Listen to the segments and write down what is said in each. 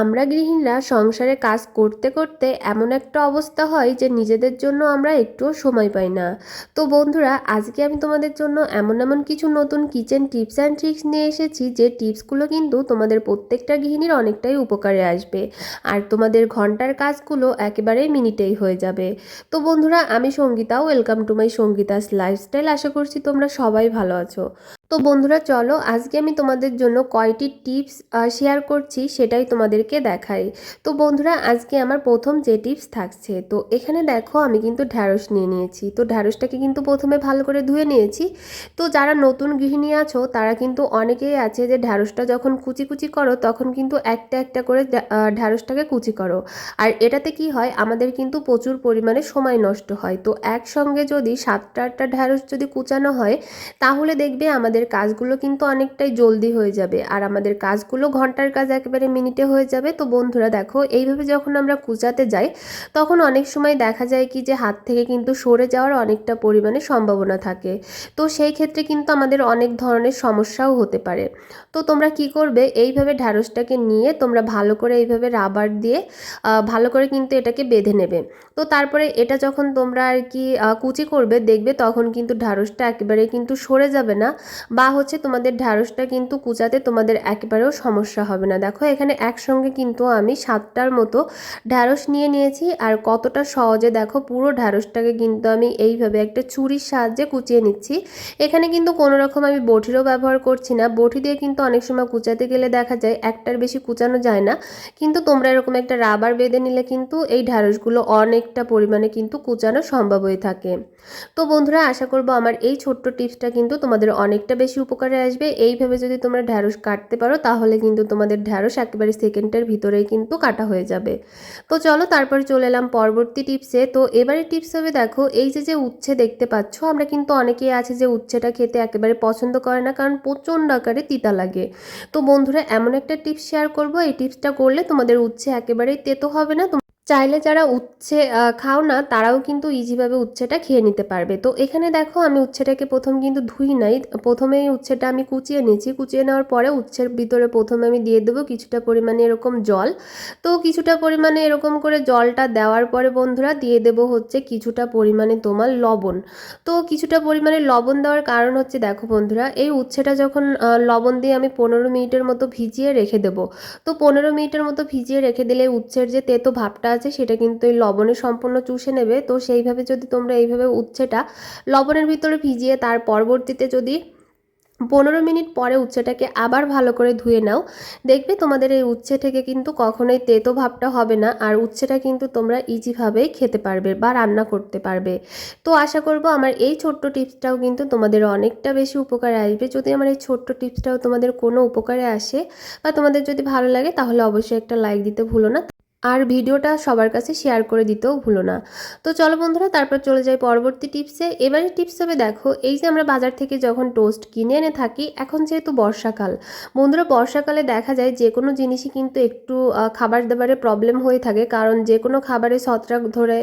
আমরা গৃহিণীরা সংসারে কাজ করতে করতে এমন একটা অবস্থা হয় যে নিজেদের জন্য আমরা একটুও সময় পাই না। তো বন্ধুরা, আজকে আমি তোমাদের জন্য এমন এমন কিছু নতুন কিচেন টিপস অ্যান্ড ট্রিক্স নিয়ে এসেছি যে টিপসগুলো কিন্তু তোমাদের প্রত্যেকটা গৃহিণীর অনেকটাই উপকারে আসবে আর তোমাদের ঘণ্টার কাজগুলো একেবারে মিনিটেই হয়ে যাবে। তো বন্ধুরা, আমি Sangeeta welcome to my Sangeeta's lifestyle আশা করছি তোমরা সবাই ভালো আছো। তো বন্ধুরা, চলো আজকে আমি তোমাদের জন্য কয়টি টিপস শেয়ার করছি, সেটাই তোমাদেরকে দেখাই। তো বন্ধুরা, আজকে আমার প্রথম যে টিপস থাকছে, তো এখানে দেখো আমি কিন্তু ঢ্যাঁড়স নিয়ে নিয়েছি। তো ঢ্যাঁড়সটাকে কিন্তু প্রথমে ভালো করে ধুয়ে নিয়েছি। তো যারা নতুন গৃহিণী আছো, তারা কিন্তু অনেকেই আছে যে ঢ্যাঁড়সটা যখন কুচি কুচি করো, তখন কিন্তু একটা একটা করে ঢ্যাঁড়সটাকে কুচি করো। আর এটাতে কি হয়, আমাদের কিন্তু প্রচুর পরিমাণে সময় নষ্ট হয়। তো একসঙ্গে যদি সাতটা আটটা ঢ্যাঁড়স যদি কুচানো হয়, তাহলে দেখবে আমাদের কাজগুলো কিন্তু অনেকটাই জলদি হয়ে যাবে। আর আমাদের কাজগুলো ঘণ্টার কাজ একেবারে মিনিটে হয়ে যাবে। তো বন্ধুরা দেখো, এইভাবে যখন আমরা কুচাতে যাই, তখন অনেক সময় দেখা যায় কি যে হাত থেকে কিন্তু সরে যাওয়ার অনেকটা পরিমাণে সম্ভাবনা থাকে। তো সেই ক্ষেত্রে কিন্তু আমাদের অনেক ধরনের সমস্যাও হতে পারে। তো তোমরা কি করবে, এইভাবে ঢ্যাঁড়সটাকে নিয়ে তোমরা ভালো করে এইভাবে রাবার দিয়ে ভালো করে কিন্তু এটাকে বেঁধে নেবে। তো তারপরে এটা যখন তোমরা আর কি কুচি করবে, দেখবে তখন কিন্তু ঢ্যাঁড়সটা একেবারে কিন্তু সরে যাবে না। বা হচ্ছে তোমাদের ঢ্যাঁড়সটা কিন্তু কুচাতে তোমাদের একেবারেও সমস্যা হবে না। দেখো, এখানে একসঙ্গে কিন্তু আমি সাতটার মতো ঢ্যাঁড়স নিয়ে নিয়েছি আর কতটা সহজে দেখো, পুরো ঢ্যাঁড়সটাকে কিন্তু আমি এইভাবে একটা ছুরির সাহায্যে কুচিয়ে নিচ্ছি। এখানে কিন্তু কোনো রকম আমি বটিরও ব্যবহার করছি না। বটি দিয়ে কিন্তু অনেক সময় কুচাতে গেলে দেখা যায় একটার বেশি কুচানো যায় না। কিন্তু তোমরা এরকম একটা রাবার বেঁধে নিলে কিন্তু এই ঢ্যাঁড়সগুলো অনেকটা পরিমাণে কিন্তু কুচানো সম্ভব হয়ে থাকে। তো বন্ধুরা, আশা করব আমার এই ছোট্ট টিপসটা কিন্তু তোমাদের অনেকটা বেশি উপকারে আসবে। এইভাবে যদি তোমরা ঢ্যাঁড়স কাটতে পারো, তাহলে কিন্তু তোমাদের ঢ্যাঁড়স একেবারে সেকেন্ডের ভিতরেই কিন্তু কাটা হয়ে যাবে। তো চলো তারপর চলে এলাম পরবর্তী টিপসে। তো এবারে টিপস হবে, দেখো, এই যে যে উচ্ছে দেখতে পাচ্ছ, আমরা কিন্তু অনেকেই আছে যে উচ্ছেটা খেতে একেবারে পছন্দ করে না, কারণ প্রচণ্ড আকারে তিতা লাগে। তো বন্ধুরা, এমন একটা টিপস শেয়ার করব। এই টিপসটা করলে তোমাদের উচ্ছে একেবারেই তেতো হবে না চাইলে যারা উচ্ছে খাও না, তারাও কিন্তু ইজিভাবে উচ্ছেটা খেয়ে নিতে পারবে। তো এখানে দেখো আমি উচ্ছেটাকে প্রথম কিন্তু ধুই নাই। প্রথমেই উচ্ছেটা আমি কুচিয়ে নিয়েছি। কুচিয়ে নেওয়ার পরে উচ্ছের ভিতরে প্রথমে আমি দিয়ে দেবো কিছুটা পরিমাণে এরকম জল। তো কিছুটা পরিমাণে এরকম করে জলটা দেওয়ার পরে বন্ধুরা দিয়ে দেবো হচ্ছে কিছুটা পরিমাণে তোমার লবণ। তো কিছুটা পরিমাণে লবণ দেওয়ার কারণ হচ্ছে দেখো বন্ধুরা, এই উচ্ছেটা যখন লবণ দিয়ে আমি পনেরো মিনিটের মতো ভিজিয়ে রেখে দেবো। তো পনেরো মিনিটের মতো ভিজিয়ে রেখে দিলে উচ্ছের যে তেতো ভাবটা আছে, সেটা কিন্তু এই লবণে সম্পূর্ণ চুষে নেবে। তো সেইভাবে যদি তোমরা এইভাবে উচ্ছেটা, লবণের ভিতরে ভিজিয়ে তার পরবর্তীতে যদি পনেরো মিনিট পরে উচ্ছেটাকে আবার ভালো করে ধুয়ে নাও, দেখবে তোমাদের এই উচ্ছে থেকে কিন্তু কখনোই তেতো ভাবটা হবে না। আর উচ্ছেটা কিন্তু তোমরা ইজিভাবেই খেতে পারবে বা রান্না করতে পারবে। তো আশা করব আমার এই ছোট্ট টিপসটাও কিন্তু তোমাদের অনেকটা বেশি উপকারে আসবে। যদি আমার এই ছোট্ট টিপসটাও তোমাদের কোনো উপকারে আসে বা তোমাদের যদি ভালো লাগে, তাহলে অবশ্যই একটা লাইক দিতে ভুলো না। আর ভিডিওটা সবার কাছে শেয়ার করে দিতেও ভুলো না। তো চলো বন্ধুরা, তারপর চলে যাই পরবর্তী টিপসে। এবারে টিপস হবে, দেখো, এই যে আমরা বাজার থেকে যখন টোস্ট কিনে এনে থাকি, এখন যেহেতু বর্ষাকাল, বন্ধুরা, বর্ষাকালে দেখা যায় যে কোনো জিনিসই কিন্তু একটু খাবার দাবারে প্রবলেম হয়ে থাকে। কারণ যে কোনো খাবারে ছত্রাক ধরে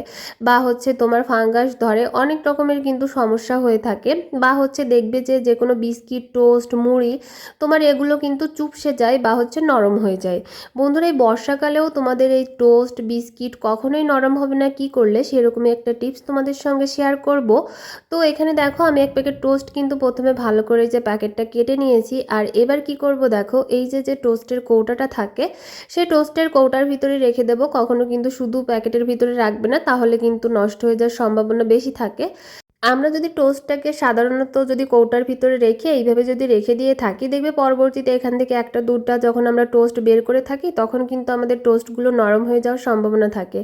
বা হচ্ছে তোমার ফাঙ্গাস ধরে অনেক রকমের কিন্তু সমস্যা হয়ে থাকে। বা হচ্ছে দেখবে যে যে কোনো বিস্কিট, টোস্ট, মুড়ি, তোমার এগুলো কিন্তু চুপসে যায় বা হচ্ছে নরম হয়ে যায়। বন্ধুরা, এই বর্ষাকালেও তোমাদের এই টোস্ট বিস্কিট কখনোই নরম হবে না, কি করলে সেরকমই একটা টিপস তোমাদের সঙ্গে শেয়ার করব। তো এখানে দেখো আমি এক প্যাকেট টোস্ট কিন্তু প্রথমে ভালো করে যে প্যাকেটটা কেটে নিয়েছি, আর এবার কি করব দেখো, এই যে যে টোস্টের কৌটাটা থাকে সেই টোস্টের কৌটার ভিতরে রেখে দেবো, কখনো কিন্তু শুধু প্যাকেটের ভিতরে রাখবে না, তাহলে কিন্তু নষ্ট হয়ে যাওয়ার সম্ভাবনা বেশি থাকে। আমরা যদি টোস্টটাকে সাধারণত যদি কৌটার ভিতরে রেখে এইভাবে যদি রেখে দিয়ে থাকি, দেখবে পরবর্তীতে এখান থেকে একটা দুধটা যখন আমরা টোস্ট বের করে থাকি, তখন কিন্তু আমাদের টোস্টগুলো নরম হয়ে যাওয়ার সম্ভাবনা থাকে।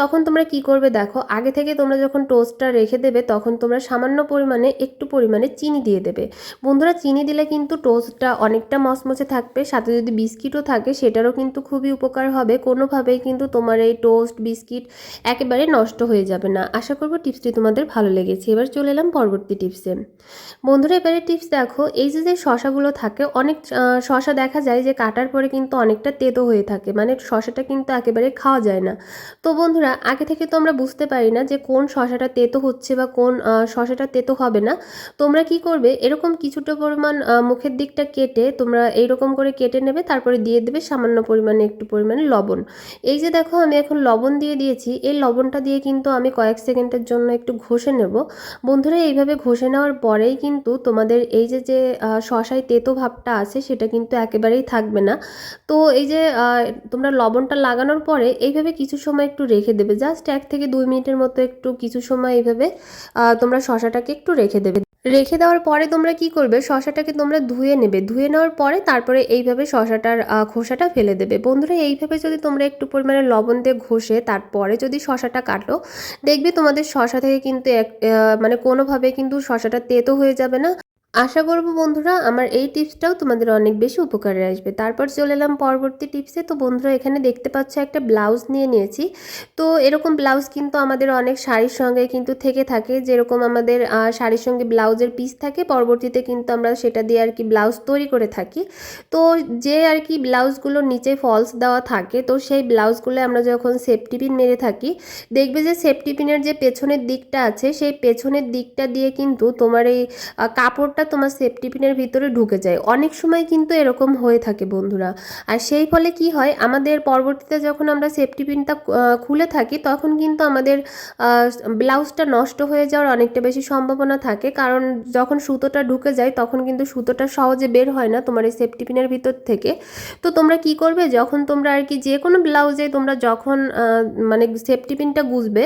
তখন তোমরা কি করবে দেখো, আগে থেকে তোমরা যখন টোস্টটা রেখে দেবে, তখন তোমরা সামান্য পরিমাণে একটু পরিমাণে চিনি দিয়ে দেবে। বন্ধুরা, চিনি দিলে কিন্তু টোস্টটা অনেকটা মচমচে থাকবে, সাথে যদি বিস্কিটও থাকে, সেটারও কিন্তু খুবই উপকার হবে। কোনোভাবেই কিন্তু তোমার এই টোস্ট বিস্কিট একেবারে নষ্ট হয়ে যাবে না। আশা করব টিপসটি তোমাদের ভালো লেগেছে। এবার চলে এলাম পরবর্তী টিপসে। বন্ধুরা, এবারে টিপস দেখো, এই যে যে শশাগুলো থাকে, অনেক শশা দেখা যায় যে কাটার পরে কিন্তু অনেকটা তেতো হয়ে থাকে মানে শশাটা কিন্তু একেবারে খাওয়া যায় না। তো বন্ধুরা, আগে থেকে তো আমরা বুঝতে পারি না যে কোন শশাটা তেতো হচ্ছে বা কোন শশাটা তেতো হবে না। তোমরা কি করবে, এরকম কিছুটা পরিমাণ মুখের দিকটা কেটে তোমরা এইরকম করে কেটে নেবে, তারপরে দিয়ে দেবে সামান্য পরিমাণে একটু পরিমাণে লবণ। এই যে, দেখো, আমি এখন লবণ দিয়ে দিয়েছি, এই লবণটা দিয়ে কিন্তু আমি কয়েক সেকেন্ডের জন্য একটু ঘষে নেব। বন্ধুরা, এইভাবে ঘষে নেওয়ার পরেই কিন্তু তোমাদের এই যে যে শশায় তেতো ভাবটা আছে, সেটা কিন্তু একেবারেই থাকবে না। তো এই যে তোমরা লবণটা লাগানোর পরে এইভাবে কিছু সময় একটু রেখে দেবে। জাস্ট এক থেকে দুই মিনিটের মতো একটু কিছু সময় এইভাবে তোমরা শশাটাকে একটু রেখে দেবে। রেখে দেওয়ার পরে তোমরা কি করবে? শশাটাকে তোমরা ধুয়ে নেবে। ধুয়ে নেওয়ার পরে তারপরে এইভাবে শশাটার খোসাটা ফেলে দেবে। বন্ধুরা, এইভাবে যদি তোমরা একটু পরিমাণে লবণ দিয়ে ঘষে তারপরে যদি শশাটা কাটো, দেখবে তোমাদের শশা থেকে কিন্তু এক মানে কোনোভাবে কিন্তু শশাটা তেতো হয়ে যাবে না। আশা করব বন্ধুরা আমার এই টিপসটাও তোমাদের অনেক বেশি উপকারে আসবে। তারপর চলে এলাম পরবর্তী টিপসে। তো বন্ধুরা এখানে দেখতে পাচ্ছ একটা ব্লাউজ নিয়ে নিয়েছি। তো এরকম ব্লাউজ কিন্তু আমাদের অনেক শাড়ির সঙ্গে কিন্তু থেকে থাকে। যেরকম আমাদের শাড়ির সঙ্গে ব্লাউজের পিস থাকে পরবর্তীতে কিন্তু আমরা সেটা দিয়ে আর কি ব্লাউজ তৈরি করে থাকি। তো যে আর কি ব্লাউজগুলোর নিচে ফলস দেওয়া থাকে তো সেই ব্লাউজগুলো আমরা যখন সেফটি পিন মেরে থাকি দেখবে যে সেফটি পিনের যে পেছনের দিকটা আছে সেই পেছনের দিকটা দিয়ে কিন্তু তোমার এই আহ, কাপড়টা তোমার সেফটি পিনের ভিতরে ঢুকে যায়। অনেক সময় কিন্তু এরকম হয়ে থাকে বন্ধুরা। আর সেই ফলে কি হয়, আমাদের পরবর্তীতে যখন আমরা সেফটি পিনটা খুলে থাকি, তখন কিন্তু আমাদের ব্লাউজটা নষ্ট হয়ে যাওয়ার অনেকটা বেশি সম্ভাবনা থাকে। কারণ যখন সুতোটা ঢুকে যায়, তখন কিন্তু সুতোটা সহজে বের হয় না তোমার এই সেফটি পিনের ভিতর থেকে। তো তোমরা কি করবে, যখন তোমরা আর কি যে কোনো ব্লাউজে তোমরা যখন মানে সেফটি পিনটা গুজবে,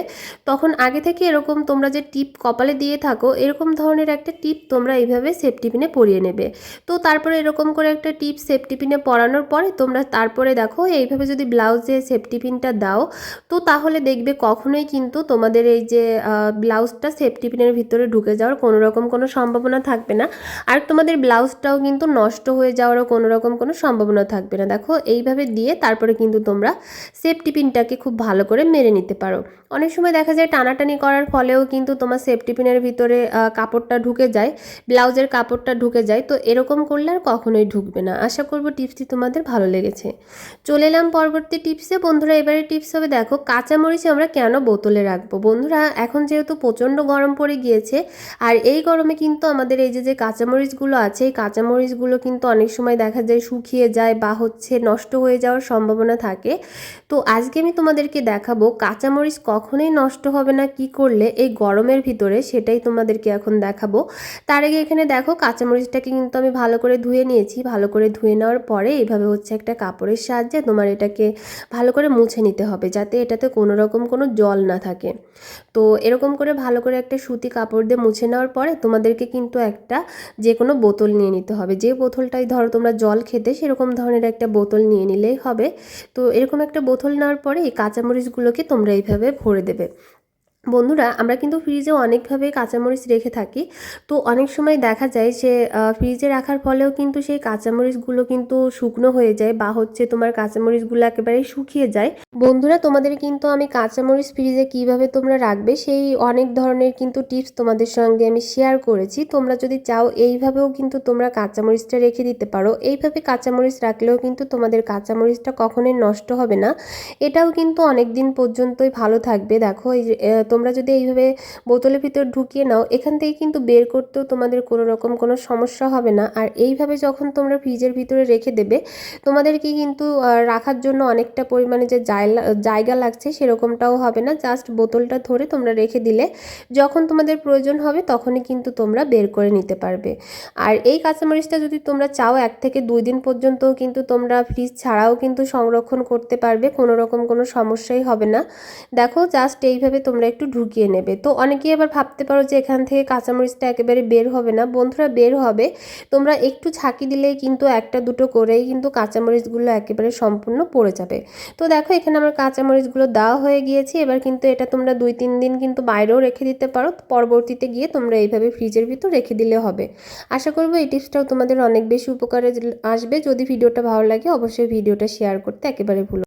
তখন আগে থেকে এরকম তোমরা যে টিপ কপালে দিয়ে থাকো, এরকম ধরনের একটা টিপ তোমরা এইভাবে সেফটি পিনে পরিয়ে নেবে। তো তারপরে এরকম করে একটা টিপ সেফটি পিনে পরানোর পরে তোমরা তারপরে দেখো, এইভাবে যদি ব্লাউজে সেফটি পিনটা দাও, তো তাহলে দেখবে কখনোই কিন্তু তোমাদের এই যে ব্লাউজটা সেফটি পিনের ভিতরে ঢুকে যাওয়ার কোনো রকম কোনো সম্ভাবনা থাকবে না। আর তোমাদের ব্লাউজটাও কিন্তু নষ্ট হয়ে যাওয়ারও কোনো রকম কোনো সম্ভাবনা থাকবে না। দেখো, এইভাবে দিয়ে তারপরে কিন্তু তোমরা সেফটি পিনটাকে খুব ভালো করে মেরে নিতে পারো। অনেক সময় দেখা যায় টানাটানি করার ফলেও কিন্তু তোমার সেফটি পিনের ভিতরে কাপড়টা ঢুকে যায়। ব্লাউজের কাপড়টা ঢুকে যায়, তো এরকম করলে আর কখনোই ঢুকবে না। আশা করব টিপসটি তোমাদের ভালো লেগেছে। চলে এলাম পরবর্তী টিপসে। বন্ধুরা, এবারে টিপস হবে, দেখো, কাঁচামরিচ আমরা কেন বোতলে রাখব? বন্ধুরা, এখন যেহেতু প্রচণ্ড গরম পড়ে গিয়েছে, আর এই গরমে কিন্তু আমাদের এই যে যে কাঁচামরিচগুলো আছে, এই কাঁচামরিচগুলো কিন্তু অনেক সময় দেখা যায় শুকিয়ে যায় বা হচ্ছে নষ্ট হয়ে যাওয়ার সম্ভাবনা থাকে। তো আজকে আমি তোমাদেরকে দেখাবো, কাঁচামরিচ কখনোই নষ্ট হবে না, কি করলে এই গরমের ভিতরে সেটাই তোমাদেরকে এখন দেখাবো। তার আগে এখানে দেখো কাঁচামরিচটাকে কিন্তু আমি ভালো করে ধুয়ে নিয়েছি। ভালো করে ধুয়ে নেওয়ার পরে এইভাবে হচ্ছে একটা কাপড়ের সাহায্যে তোমার এটাকে ভালো করে মুছে নিতে হবে যাতে এটাতে কোনো রকম কোনো জল না থাকে। তো এরকম করে ভালো করে একটা সুতি কাপড় দিয়ে মুছে নেওয়ার পরে তোমাদেরকে কিন্তু একটা যে কোনো বোতল নিয়ে নিতে হবে। যে বোতলটাই ধরো তোমরা জল খেতে সেরকম ধরনের একটা বোতল নিয়ে নিলেই হবে। তো এরকম একটা বোতল নেওয়ার পরে এই কাঁচামরিচগুলোকে তোমরা এইভাবে ভরে দেবে। বন্ধুরা, আমরা কিন্তু ফ্রিজে অনেকভাবে কাঁচামরিচ রেখে থাকি। তো অনেক সময় দেখা যায় যে ফ্রিজে রাখার ফলেও কিন্তু সেই কাঁচামরিচগুলো কিন্তু শুকনো হয়ে যায় বা হচ্ছে তোমার কাঁচামরিচগুলো একেবারে শুকিয়ে যায়। বন্ধুরা, তোমাদের কিন্তু আমি কাঁচামরিচ ফ্রিজে কীভাবে তোমরা রাখবে সেই অনেক ধরনের কিন্তু টিপস তোমাদের সঙ্গে আমি শেয়ার করেছি। তোমরা যদি চাও, এইভাবেও কিন্তু তোমরা কাঁচামরিচটা রেখে দিতে পারো। এইভাবে কাঁচামরিচ রাখলেও কিন্তু তোমাদের কাঁচামরিচটা কখনোই নষ্ট হবে না। এটাও কিন্তু অনেক দিন পর্যন্তই ভালো থাকবে। দেখো, এই তোমরা যদি এইভাবে বোতলের ভিতর ঢুকিয়ে নাও, এখান থেকে কিন্তু বের করতেও তোমাদের কোনো রকম কোনো সমস্যা হবে না। আর এইভাবে যখন তোমরা ফ্রিজের ভিতরে রেখে দেবে, তোমাদেরকে কিন্তু রাখার জন্য অনেকটা পরিমাণে যে জায়গা লাগছে সেরকমটাও হবে না। জাস্ট বোতলটা ধরে তোমরা রেখে দিলে যখন তোমাদের প্রয়োজন হবে তখনই কিন্তু তোমরা বের করে নিতে পারবে। আর এই কাঁচামরিচটা যদি তোমরা চাও, এক থেকে দুই দিন পর্যন্তও কিন্তু তোমরা ফ্রিজ ছাড়াও কিন্তু সংরক্ষণ করতে পারবে, কোনো রকম কোনো সমস্যাই হবে না। দেখো, জাস্ট এইভাবে তোমরা একটু ঢুকিয়ে নেবে। তো অনেকেই আবার ভাবতে পারো যে এখান থেকে কাঁচামরিচটা একেবারে বের হবে না। বন্ধুরা, বের হবে। তোমরা একটু ছাঁকি দিলেই কিন্তু একটা দুটো করেই কিন্তু কাঁচামরিচগুলো একেবারে সম্পূর্ণ পড়ে যাবে। তো দেখো, এখানে আমার কাঁচামরিচগুলো দেওয়া হয়ে গিয়েছে। এবার কিন্তু এটা তোমরা দুই তিন দিন কিন্তু বাইরেও রেখে দিতে পারো। পরবর্তীতে গিয়ে তোমরা এইভাবে ফ্রিজের ভিতর রেখে দিলে হবে। আশা করব এই টিপসটাও তোমাদের অনেক বেশি উপকারে আসবে। যদি ভিডিওটা ভালো লাগে, অবশ্যই ভিডিওটা শেয়ার করতে একেবারে ভুলো